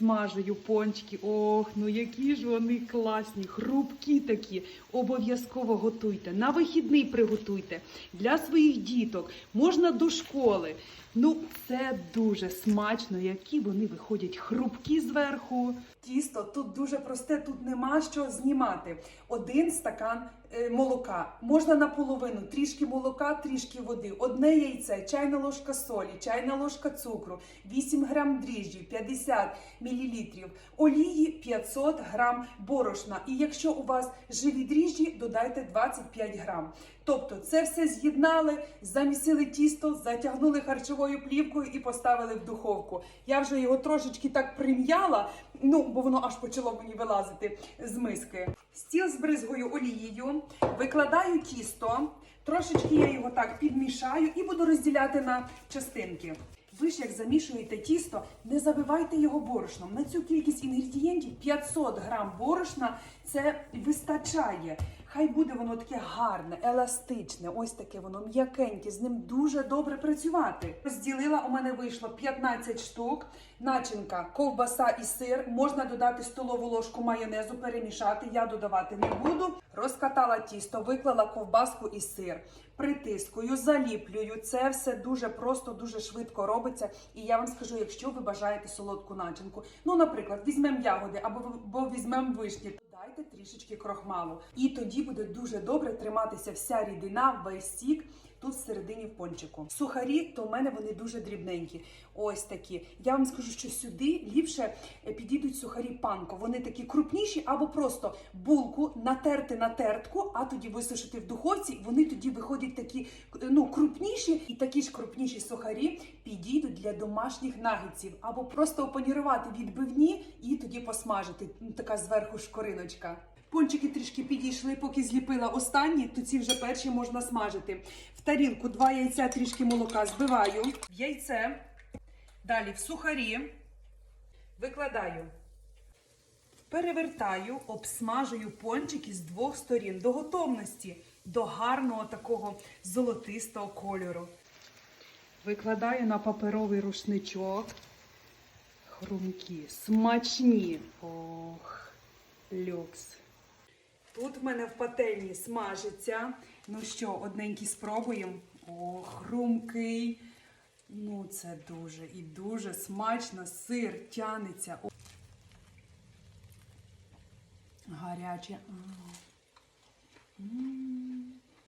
обсмажую пончики. Ох, ну які ж вони класні, хрупкі такі. Обов'язково готуйте. На вихідний приготуйте для своїх діток. Можна до школи. Ну, це дуже смачно, які вони виходять хрупкі зверху. Тісто тут дуже просте, тут нема що знімати. Один стакан молока. Можна наполовину, трішки молока, трішки води, одне яйце, чайна ложка солі, чайна ложка цукру, 8 грам дріжджів, 50 мл, олії 500 грам борошна. І якщо у вас живі дріжджі, додайте 25 грам. Тобто це все з'єднали, замісили тісто, затягнули харчовою плівкою і поставили в духовку. Я вже його трошечки так прим'яла, ну бо воно аж почало мені вилазити з миски. Стіл з бризгою олією, викладаю тісто, трошечки я його так підмішаю і буду розділяти на частинки. Ви ж як замішуєте тісто, не забивайте його борошном. На цю кількість інгредієнтів 500 грам борошна це вистачає. Хай буде воно таке гарне, еластичне, ось таке воно м'якеньке, з ним дуже добре працювати. Розділила, у мене вийшло 15 штук, начинка, ковбаса і сир. Можна додати столову ложку майонезу, перемішати. Я додавати не буду. Розкатала тісто, виклала ковбаску і сир. Притискую, заліплюю. Це все дуже просто, дуже швидко робиться. І я вам скажу, якщо ви бажаєте солодку начинку. Ну, наприклад, візьмемо ягоди або, візьмемо вишні. Дайте трішечки крохмалу. І тоді буде дуже добре триматися вся рідина, весь сік тут всередині в пончику. Сухарі, то в мене вони дуже дрібненькі. Ось такі. Я вам скажу, що сюди ліпше е, підійдуть сухарі панко. Вони такі крупніші, або просто булку натерти на тертку, а тоді висушити в духовці. Вони тоді виходять такі ну, крупніші, і такі ж крупніші сухарі підійдуть для домашніх нагетсів, або просто опанірувати відбивні і тоді посмажити. Ну, Така зверху шкориночка. Пончики трішки підійшли, поки зліпила останні, то ці вже перші можна смажити. В тарілку два яйця, трішки молока збиваю. В яйце. Далі в сухарі. Викладаю. Перевертаю, обсмажую пончики з двох сторін до готовності, до гарного такого золотистого кольору. Викладаю на паперовий рушничок. Хрумкі, смачні. Ох, люкс. Тут в мене в пательні смажиться. Ну що, одненький спробуємо. О, хрумкий. Ну, це дуже і дуже смачно. Сир тянеться. О. Гаряче. М.